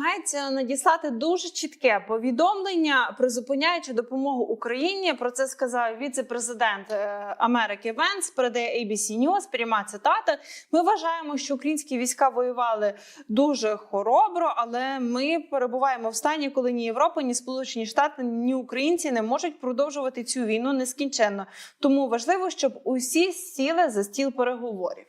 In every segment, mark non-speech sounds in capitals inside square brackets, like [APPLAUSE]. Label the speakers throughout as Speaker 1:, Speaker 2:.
Speaker 1: намагається надіслати дуже чітке повідомлення, призупиняючи допомогу Україні. Про це сказав віце-президент е, Америки Венс. Передає ABC News, пряма цитата. Ми вважаємо, що українські війська воювали дуже хоробро, але ми перебуваємо в стані, коли ні Європа, ні Сполучені Штати, ні українці не можуть продовжувати цю війну нескінченно. Тому важливо, щоб усі сіли за стіл переговорів.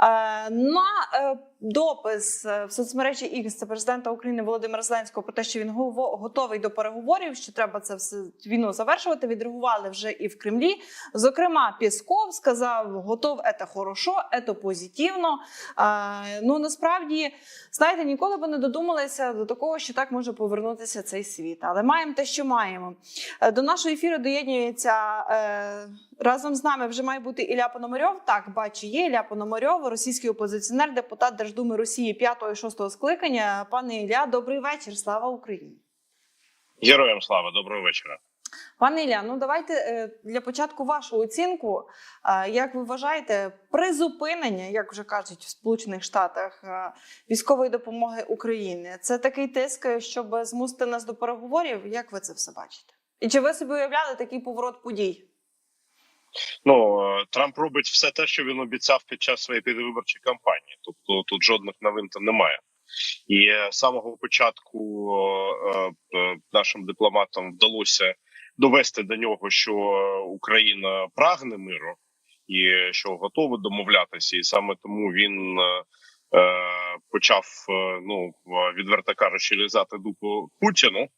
Speaker 1: Е, На е, допис е, в соцмережі X президента України Володимира Зеленського про те, що він готовий до переговорів, що треба це все війну завершувати. Відреагували вже і в Кремлі. Зокрема, Пісков сказав: готов, це хорошо, це позитивно. Е, Ну насправді, знаєте, ніколи би не додумалися до такого, що так може повернутися цей світ. Але маємо те, що маємо. Е, До нашого ефіру доєднується е, разом з нами. Вже має бути Ілля Пономарьов. Так, бачу, є Ілля Пономарьов, російський опозиціонер, депутат Держдуми Росії 5 і 6 скликання. Пане Ілля, добрий вечір. Слава Україні.
Speaker 2: Героям слава, доброго вечора.
Speaker 1: Пане Ілля, ну давайте е, для початку вашу оцінку. Е, Як ви вважаєте, призупинення, як вже кажуть в Сполучених Штатах, е, військової допомоги Україні це такий тиск, щоб змусити нас до переговорів? Як ви це все бачите? І чи ви собі уявляли такий поворот подій?
Speaker 2: Ну Трамп робить все те, що він обіцяв під час своєї передвиборчої кампанії. Тобто тут жодних новин там немає. І з самого початку е, е, нашим дипломатам вдалося довести до нього, що Україна прагне миру і що готова домовлятися, і саме тому він е, почав ну відверто кажучи, лізати дупу Путіну.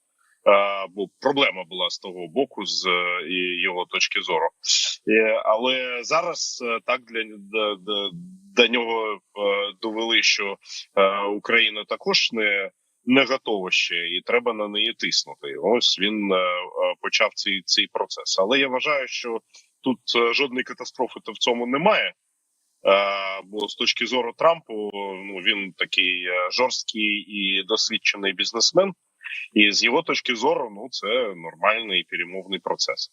Speaker 2: Бо проблема була з того боку, з його точки зору. Але зараз так для до, нього е, довели, що е, Україна також не, не готова ще, і треба на неї тиснути. Ось він е, почав цей, цей процес. Але я вважаю, що тут жодної катастрофи то в цьому немає. Бо з точки зору Трампу, ну він такий жорсткий і досвідчений бізнесмен. І з його точки зору, ну це нормальний перемовний процес.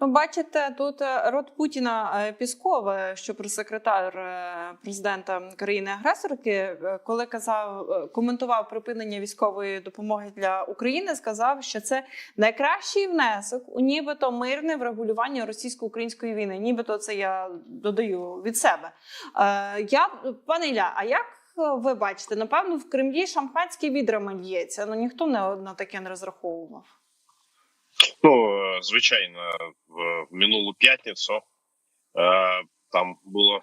Speaker 1: Ну, бачите, тут е, рот Путіна е, Пісков, е, що прес-секретар е, президента країни-агресорки, е, коли казав, коментував припинення військової допомоги для України, сказав, що це найкращий внесок у нібито мирне врегулювання російсько-української війни. Нібито це я додаю від себе. Я пане Ілля, а як? Ви бачите, напевно, в Кремлі шампанське відрами лється. Ну ніхто не на таке не розраховував.
Speaker 2: Ну е, звичайно, в минулу п'ятницю е, там було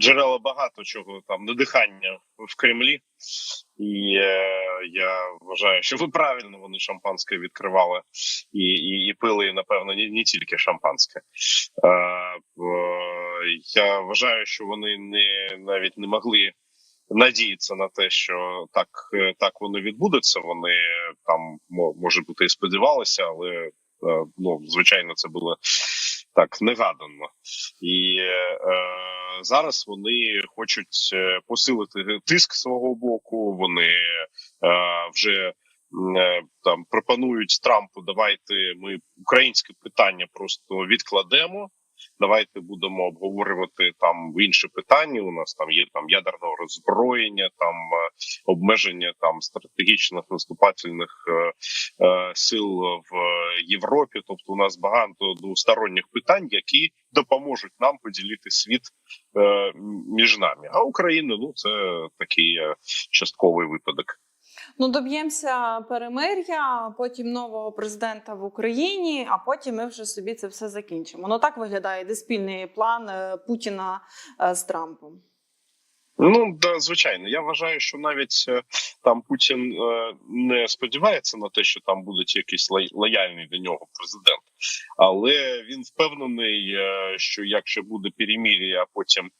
Speaker 2: джерела багато чого там надихання в Кремлі, і е, я вважаю, що ви правильно вони шампанське відкривали і, і, і пили, напевно, не, не тільки шампанське. Е, е, я вважаю, що вони не навіть не могли. Надіятися на те, що так е, так воно відбудеться. Вони там може бути і сподівалися, але е, ну звичайно, це було так негадано. І е, зараз вони хочуть е, посилити тиск свого боку. Вони е, вже е, там пропонують Трампу. Давайте ми українське питання просто відкладемо. Давайте будемо обговорювати там інші питання. У нас там є там ядерного роззброєння, там е, обмеження там стратегічних наступательних е, е, сил в Європі. Тобто, у нас багато двосторонніх питань, які допоможуть нам поділити світ е, між нами. А Україна, ну це такий е, частковий випадок.
Speaker 1: Ну, доб'ємося перемир'я, потім нового президента в Україні, а потім ми вже собі це все закінчимо. Ну так виглядає де спільний план е, Путіна е, з Трампом.
Speaker 2: Ну да, звичайно, я вважаю, що навіть е, там Путін не сподівається на те, що там будуть якийсь лояльний до нього президент, але він впевнений, що якщо буде перемір'я, а потім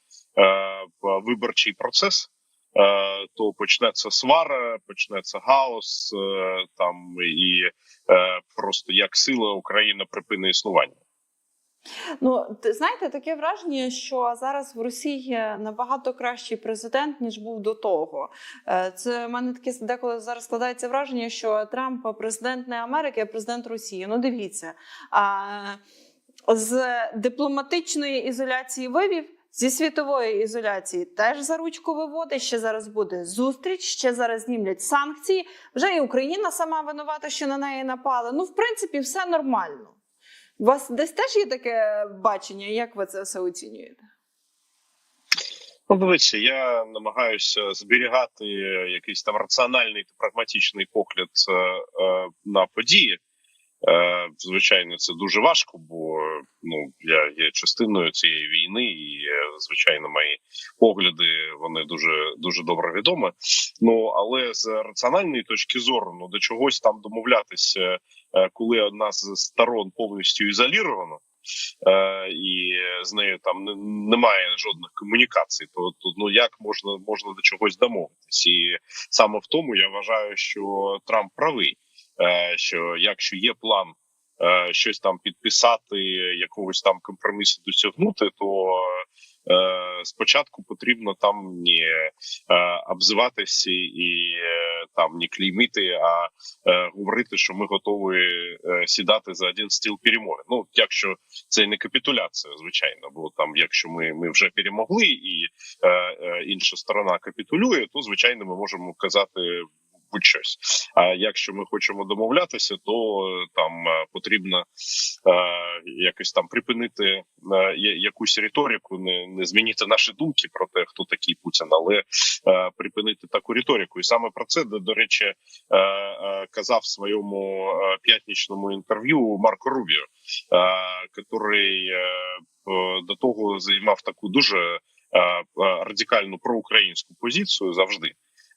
Speaker 2: виборчий процес. Е, То почнеться свара, почнеться хаос е, там і е, просто як сила Україна припинить існування.
Speaker 1: Ну, знаєте, таке враження, що зараз в Росії набагато кращий президент, ніж був до того. Це в мене таке деколи зараз складається враження, що Трамп президент не Америки, а президент Росії. Ну, дивіться. А, з дипломатичної ізоляції вивів. Зі світової ізоляції теж за ручку виводить. Ще зараз буде зустріч, ще зараз знімлять санкції. Вже і Україна сама винувата, що на неї напали. Ну, в принципі, все нормально. У вас десь теж є таке бачення, як ви це все оцінюєте?
Speaker 2: Ну, дивіться, я намагаюся зберігати якийсь там раціональний та прагматичний погляд е, е, на події. Е, звичайно, це дуже важко, бо ну я є частиною цієї війни, і е, звичайно, мої погляди вони дуже дуже добре відомі. Ну але з раціональної точки зору, ну до чогось там домовлятися, е, коли одна з сторон повністю ізолірована. І з нею там немає жодних комунікацій, то, то ну як можна можна до чогось домовитись? І саме в тому я вважаю, що Трамп правий, що якщо є план е, щось там підписати, якогось там компромісу досягнути, то е, спочатку потрібно там не е, обзиватися і е, там не клеймити, а е, говорити, що ми готові е, сідати за один стіл перемовин. Ну якщо це не капітуляція, звичайно, бо там, якщо ми, ми вже перемогли, і е, е, інша сторона капітулює, то звичайно ми можемо казати будь-щось. А якщо ми хочемо домовлятися, то е, там е, потрібно е, якось там припинити якусь риторику, не, не змінити наші думки про те, хто такий Путін, але припинити таку риторику. І саме про це до, речі казав в своєму п'ятнічному інтерв'ю Марко Рубіо, який до того займав таку дуже радикальну проукраїнську позицію завжди.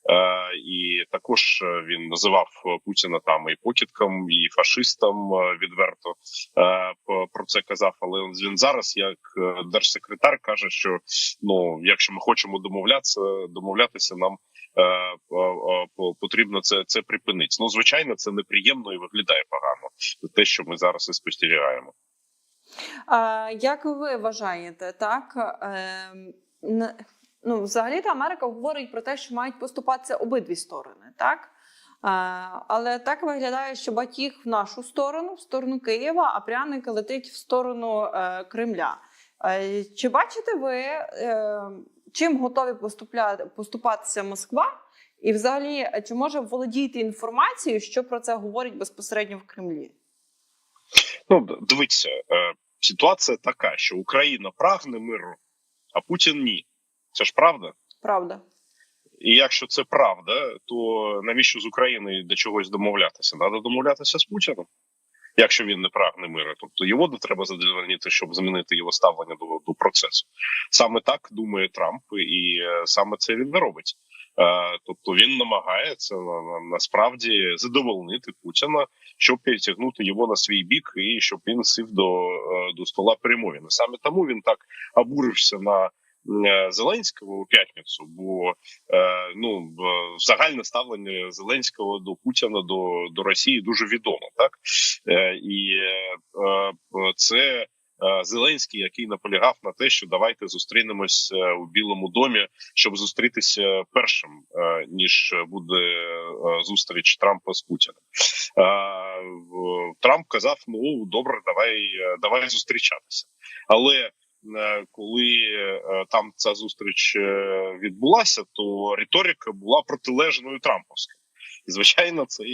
Speaker 2: Е, і також е, він називав е, Путіна там і покидком, і фашистом е, відверто е, про це казав. Але він зараз, як е, держсекретар, каже, що ну, якщо ми хочемо домовлятися, домовлятися, нам е, е, е, по- потрібно це, це припинити. Ну, звичайно, це неприємно і виглядає погано. Те, що ми зараз і спостерігаємо.
Speaker 1: А, як ви вважаєте, так? Не- ну, взагалі-то Америка говорить про те, що мають поступатися обидві сторони, так? Але так виглядає, що батіг в нашу сторону, в сторону Києва, а пряник летить в сторону е, Кремля. Е, чи бачите ви, е, чим готові поступатися Москва? І взагалі, чи може володіти інформацією, що про це говорять безпосередньо в Кремлі?
Speaker 2: Ну, дивіться, ситуація така, що Україна прагне миру, а Путін ні. Це ж правда.
Speaker 1: Правда?
Speaker 2: І якщо це правда, то навіщо з Україною до чогось домовлятися? Треба домовлятися з Путіним, якщо він не прагне миру. Тобто його не треба задовольнити, щоб змінити його ставлення до, до процесу. Саме так думає Трамп, і е, саме це він не робить. Е, Тобто він намагається на, на, насправді задовольнити Путіна, щоб перетягнути його на свій бік, і щоб він сів до, е, до стола перемовин. Саме тому він так обурився на Зеленського у п'ятницю, бо е, ну загальне ставлення Зеленського до Путіна до, до Росії дуже відомо, так е, і е, е, це. е, Зеленський, який наполягав на те, що давайте зустрінемось е, у Білому домі, щоб зустрітися першим, е, ніж буде е, зустріч Трампа з Путіним. Е, Трамп казав: ну добре, давай, е, давай зустрічатися. Але е, коли е, там ця зустріч е, відбулася, то риторика була протилежною Трамповській. І звичайно, це е,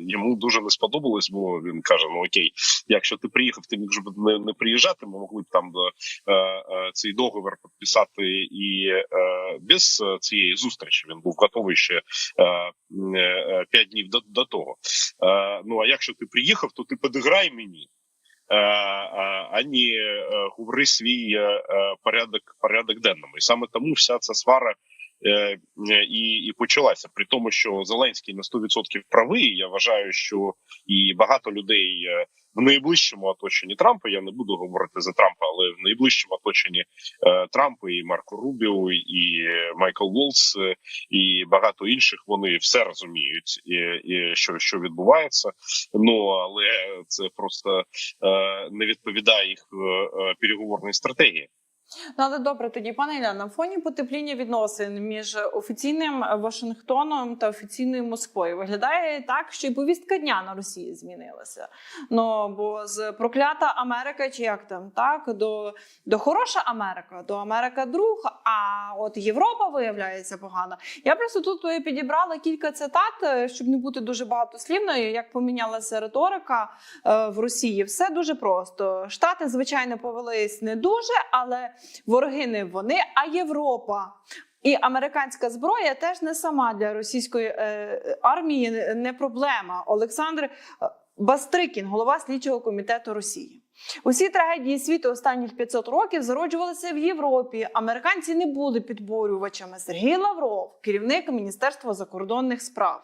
Speaker 2: йому дуже не сподобалось, бо він каже: ну окей, якщо ти приїхав, ти міг не, не приїжджати. Ми могли б там е, е, цей договір підписати і е, без е, цієї зустрічі. Він був готовий ще е, е, п'ять днів до, до того. Е, ну а якщо ти приїхав, то ти подиграй мені. Е, а а не е, говори свій е, е, порядок порядок денному. І саме тому вся ця свара е, е, і, і почалася. При тому, що Зеленський на 100% правий. Я вважаю, що і багато людей е, в найближчому оточенні Трампа. Я не буду говорити за Трампа, але в найближчому оточенні е, Трампа і Марко Рубіо, і Майкл Волц, е, і багато інших. Вони все розуміють, і, і що, що відбувається. Ну але це просто е, не відповідає їх е, е, переговорній стратегії.
Speaker 1: Ну, але добре, тоді, пане Ілля, на фоні потепління відносин між офіційним Вашингтоном та офіційною Москвою виглядає так, що і повістка дня на Росії змінилася. Ну бо з проклята Америка, чи як там так, до, до хороша Америка, до Америка друг. А от Європа виявляється погана. Я просто тут е, підібрала кілька цитат, е, щоб не бути дуже багатослівною, як помінялася риторика е, в Росії. Все дуже просто. Штати, звичайно, повелись не дуже, але вороги не вони, а Європа. І американська зброя теж не сама для російської е, армії не- проблема. Олександр е, Бастрикін, голова слідчого комітету Росії. Усі трагедії світу останніх 500 років зароджувалися в Європі. Американці не були підборювачами. Сергій Лавров, керівник Міністерства закордонних справ.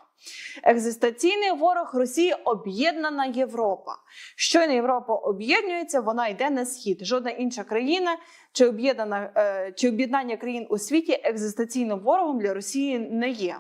Speaker 1: Екзистенційний ворог Росії об'єднана Європа. Щойно Європа об'єднується, вона йде на схід. Жодна інша країна чи об'єднана е, чи об'єднання країн у світі екзистенційним ворогом для Росії не є.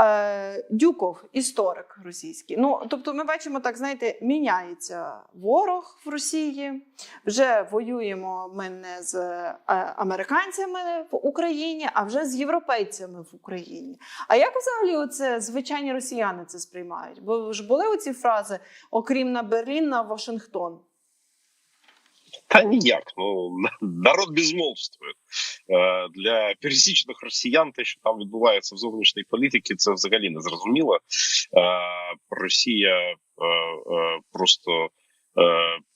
Speaker 1: Е, Дюков, історик російський. Ну тобто, ми бачимо, так знаєте, міняється ворог в Росії. Вже воюємо ми не з е, американцями в Україні, а вже з європейцями в Україні. А як взагалі оце звичайні росіяни це сприймають? Бо ж були оці фрази, окрім на Берлін, на Вашингтон.
Speaker 2: Та ніяк. Ну [LAUGHS] народ безмолвствує. Е, Для пересічних росіян те, що там відбувається в зовнішній політиці, це взагалі не зрозуміло. Е, Росія е, просто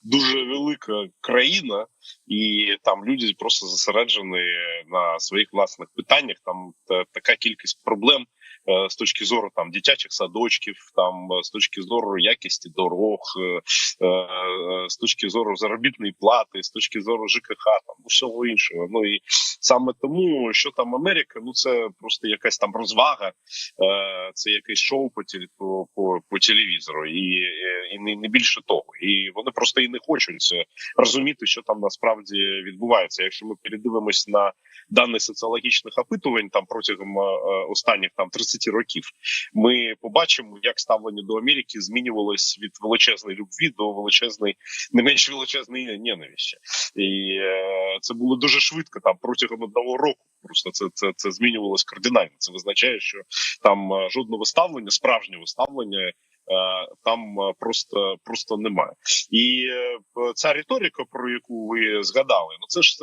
Speaker 2: дуже велика країна, і там люди просто зосереджені на своїх власних питаннях. Там така кількість проблем з точки зору там дитячих садочків, там е, з точки зору якості дорог, е, е, з точки зору заробітної плати, з точки зору ЖКХ, там усього іншого. Ну і саме тому, що там Америка, ну це просто якась там розвага, е, це якесь шоу по по, по, по телевізору, і, е, і не, не більше того. І вони просто і не хочуть е, розуміти, що там насправді відбувається. Якщо ми передивимось на дані соціологічних опитувань там протягом е, е, останніх там 30 років, ми побачимо, як ставлення до Америки змінювалось від величезної любві до величезної, не менш величезної ненависті. І е, це було дуже швидко, там протягом одного року. Просто це, це, це змінювалось кардинально. Це визначає, що там жодного ставлення, справжнього ставлення. Там просто просто немає, і ця риторика, про яку ви згадали, ну це ж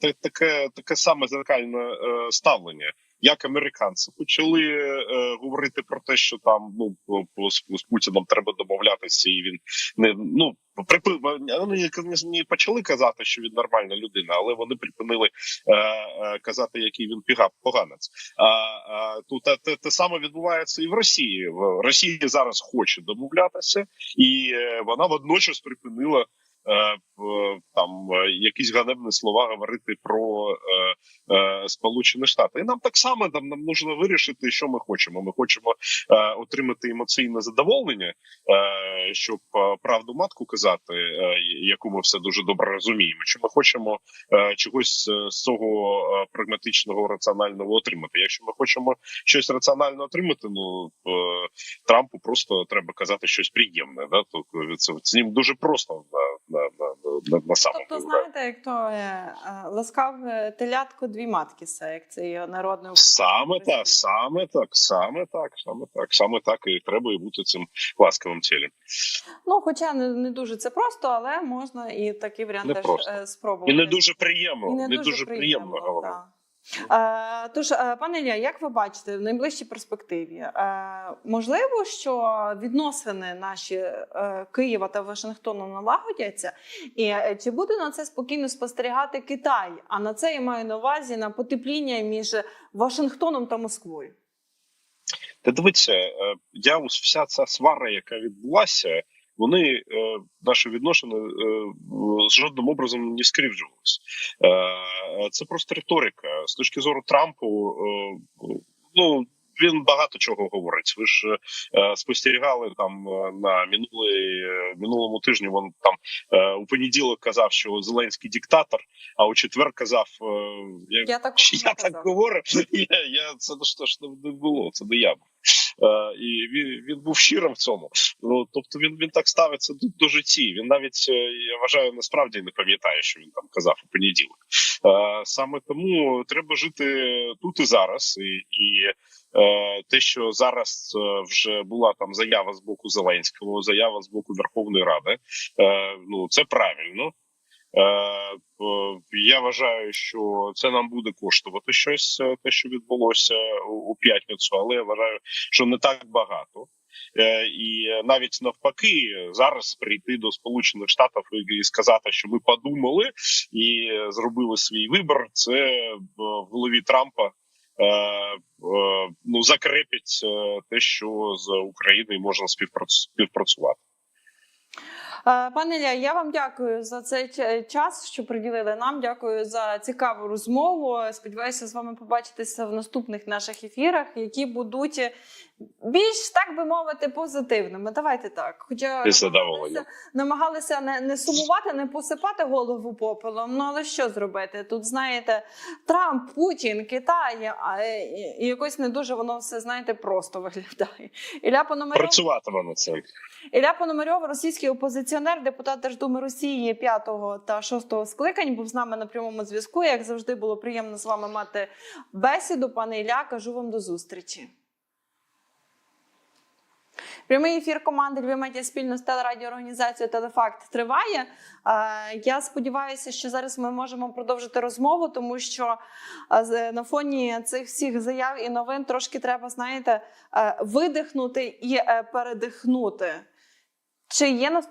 Speaker 2: таке таке саме зеркальне е, ставлення. Як американці почали е, говорити про те, що там ну з, з Путіном треба домовлятися, і він не ну припи, вони не, почали казати, що він нормальна людина, але вони припинили е, е, казати, який він піга поганець. А, а тут те, те саме відбувається і в Росії. В Росії зараз хоче домовлятися, і е, вона водночас припинила. Е, Там е, якісь ганебні слова говорити про е, Сполучені Штати, і нам так само там нам нужно вирішити, що ми хочемо. Ми хочемо отримати емоційне задоволення, щоб правду матку казати, яку ми все дуже добре розуміємо. Чи ми хочемо чогось з цього прагматичного раціонального отримати? Якщо ми хочемо щось раціонально отримати, ну Трампу просто треба казати щось приємне. Да? Тобто це з ним дуже просто на, на, на, самому
Speaker 1: Тобто, знаєте, як то е, е, ласкав телятко дві матки, це як це є народне
Speaker 2: Саме так, саме так, саме так, саме так, саме так і треба і бути цим ласкавим цілем.
Speaker 1: Ну, хоча не, не дуже це просто, але можна і такий варіант
Speaker 2: Не
Speaker 1: теж
Speaker 2: просто.
Speaker 1: е, спробувати.
Speaker 2: І не дуже приємно,
Speaker 1: І
Speaker 2: не, дуже, приємно, головне.
Speaker 1: Е, тож, е, пане Ілля, як ви бачите в найближчій перспективі? Е, можливо, що відносини наші Києва та Вашингтону налагодяться, і чи буде на це спокійно спостерігати Китай? А на це я маю на увазі на потепління між Вашингтоном та Москвою?
Speaker 2: Та дивіться, я ось вся ця свара, яка відбулася, вони е, наші відношення жодним образом не скривджувалися. Е, це просто риторика. З точки зору Трампу, е, ну. Він багато чого говорить. Ви ж е, спостерігали там на минулий, минулому тижні. Він там е, у понеділок казав, що Зеленський диктатор, а у четвер казав, е, я,
Speaker 1: Я так [LAUGHS]
Speaker 2: я так говорю. [LAUGHS] Я, я це ж не було. Це не я був. Е, і він, він був щирим в цьому. Ну тобто він, він так ставиться до, до житті. Він навіть е, я вважаю, насправді не пам'ятає, що він там казав у понеділок. Е, саме тому треба жити тут і зараз, і, і те, що зараз вже була там заява з боку Зеленського, заява з боку Верховної Ради. Ну це правильно. Е, я вважаю, що це нам буде коштувати щось, е, те, що відбулося у, п'ятницю, але я вважаю, що не так багато. Е, і навіть навпаки, зараз прийти до Сполучених Штатів і, сказати, що ми подумали і зробили свій вибір. Це в голові Трампа ну закрепить те, що з Україною можна співпрацю- співпрацювати.
Speaker 1: Е, Пане Ілля, я вам дякую за цей час, що приділили нам. Дякую за цікаву розмову. Сподіваюся, з вами побачитися в наступних наших ефірах, які будуть більш так би мовити позитивними. Давайте так. Хоча
Speaker 2: задоволенням.
Speaker 1: намагалися не, не сумувати, не посипати голову попелом. Ну але що зробити? Тут знаєте, Трамп, Путін, Китай, а, і, і якось не дуже воно все знаєте просто виглядає. Ілля Пономарьов
Speaker 2: Працюватиме над цим.
Speaker 1: Ілля Пономарьов, російський опозиціонер, депутат Держдуми Росії 5 та 6 скликань, був з нами на прямому зв'язку. Як завжди, було приємно з вами мати бесіду. Пане Ілля, кажу вам до зустрічі. Прямий ефір команди Львів Медіа спільно з телерадіоорганізацією Телефакт триває. Е, Я сподіваюся, що зараз ми можемо продовжити розмову, тому що е, на фоні цих всіх заяв і новин трошки треба, знаєте, е, видихнути і передихнути. Чи є наступ...